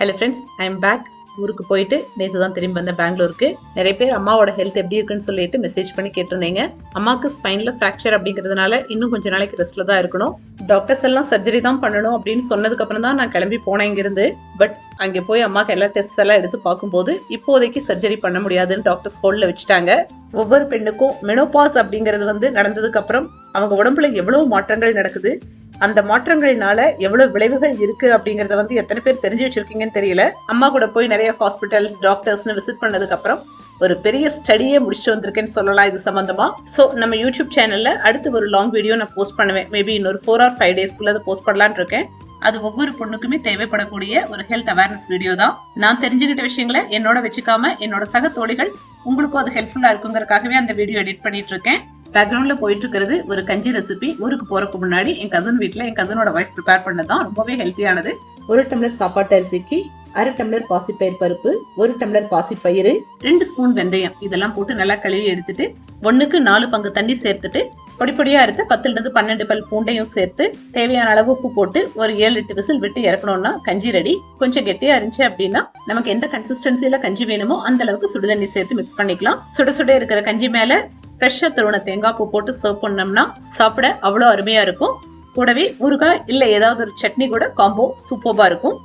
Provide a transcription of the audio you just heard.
Hello friends I am back ஊருக்கு போயிட்டு நேற்று தான் திரும்பி வந்தேன் பெங்களூருக்கு. நிறைய பேர் அம்மாவோட ஹெல்த் எப்படி இருக்குன்னு சொல்லிட்டு மெசேஜ் பண்ணி கேட்டிருந்தீங்க. அம்மாவுக்கு ஸ்பைனில் ஃப்ராக்சர் அப்படிங்கிறதுனால இன்னும் கொஞ்ச நாளைக்கு ரெஸ்ட்ல தான் இருக்கணும். டாக்டர்ஸ் எல்லாம் சர்ஜரி தான் பண்ணணும் அப்படின்னு சொன்னதுக்கு அப்புறம் தான் நான் கிளம்பி போனேன் இங்கிருந்து. பட் அங்கே போய் அம்மாவுக்கு எல்லா டெஸ்ட் எல்லாம் எடுத்து பார்க்கும்போது இப்போதைக்கு சர்ஜரி பண்ண முடியாதுன்னு டாக்டர்ஸ் ஃபோனில் வச்சுட்டாங்க. ஒவ்வொரு பெண்ணுக்கும் மெனோபாஸ் அப்படிங்கிறது வந்து நடந்ததுக்கு அப்புறம் அவங்க உடம்புல எவ்வளவு மாற்றங்கள் நடக்குது? அந்த மாற்றங்கள்னால எவ்வளவு விளைவுகள் இருக்கு அப்படிங்கறத வந்து எத்தனை பேர் தெரிஞ்சு வச்சிருக்கீங்கன்னு தெரியல. அம்மா கூட போய் நிறைய ஹாஸ்பிட்டல்ஸ் டாக்டர்ஸ்னு விசிட் பண்ணதுக்கு அப்புறம் ஒரு பெரிய ஸ்டடியே முடிச்சுட்டு வந்திருக்கேன்னு சொல்லலாம் இது சம்மந்தமாக ஸோ நம்ம யூடியூப் சேனல்ல அடுத்து ஒரு லாங் வீடியோ நான் போஸ்ட் பண்ணுவேன். மேபி இன்னொரு ஃபோர் ஆர் ஃபைவ் டேஸ்க்குள்ள அதை போஸ்ட் பண்ணலான் இருக்கேன். அது ஒவ்வொரு பொண்ணுக்குமே தேவைப்படக்கூடிய ஒரு ஹெல்த் அவேர்னஸ் வீடியோ தான். நான் தெரிஞ்சுக்கிட்ட விஷயங்களை என்னோட வச்சுக்காம என்னோட சக தோழிகள் உங்களுக்கும் அது ஹெல்ப்ஃபுல்லா இருக்குங்கிறக்காகவே அந்த வீடியோ எடிட் பண்ணிட்டு இருக்கேன். பேக்ரவுண்ட்ல போயிட்டு இருக்கிறது ஒரு கஞ்சி ரெசிபி ஊருக்கு போறதுக்கு முன்னாடி என் கசன் வீட்ல என் கசனோட ஒய்ஃப் ப்ரிப்பேர் பண்ணதான் ரொம்பவே ஹெல்த்தியானது ஒரு டம்ளர் சாப்பாட்டு அரிசிக்கு அரை டம்ளர் பாசிப்பயிர் பருப்பு ஒரு டம்ளர் பாசிப்பயிறு ரெண்டு ஸ்பூன் வெந்தயம். இதெல்லாம் போட்டு நல்லா கழுவி எடுத்துட்டு ஒண்ணுக்கு நாலு பங்கு தண்ணி சேர்த்துட்டு பொடி பொடியா எடுத்து பத்துல இருந்து பன்னெண்டு பல் பூண்டையும் சேர்த்து தேவையான அளவு உப்பு போட்டு ஒரு ஏழு எட்டு விசில் விட்டு இறக்கணும்னா கஞ்சி ரெடி கொஞ்சம் கெட்டியா இருந்துச்சு அப்படின்னா நமக்கு எந்த கன்சிஸ்டன்சில கஞ்சி வேணுமோ அந்த அளவுக்கு சுடுதண்ணி சேர்த்து மிக்ஸ் பண்ணிக்கலாம். சுட சுட இருக்கிற கஞ்சி மேல ஃப்ரெஷ்ஷாக தருவன தேங்காய் பூ போட்டு சர்வ் பண்ணோம்னா சாப்பிட அவ்வளோ அருமையாக இருக்கும். கூடவே ஊறுகாய் இல்லை ஏதாவது ஒரு சட்னி கூட காம்போ சூப்பராக இருக்கும்.